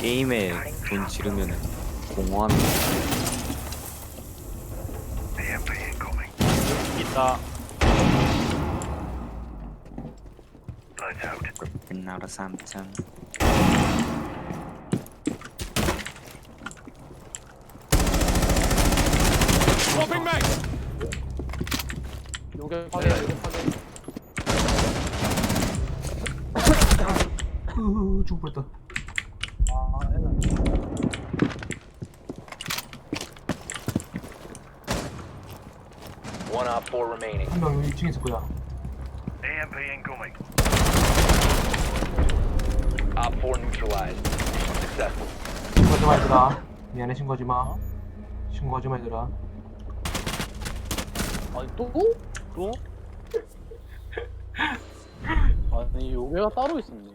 게임에 돈 지르면 거. 있다. 끝나라 삼천. 요게 파괴, 요게 파괴. 으 죽을 뻔했다 아, 애나. One op four remaining. 한명 2층에 있을 거야 AMP incoming. Op four neutralized. Successful. 신고하지 마 얘들아 미안해 신고하지 마 신고하지 마 얘들아 아니, 또? 또? 아니, 요괴가 따로 있었네.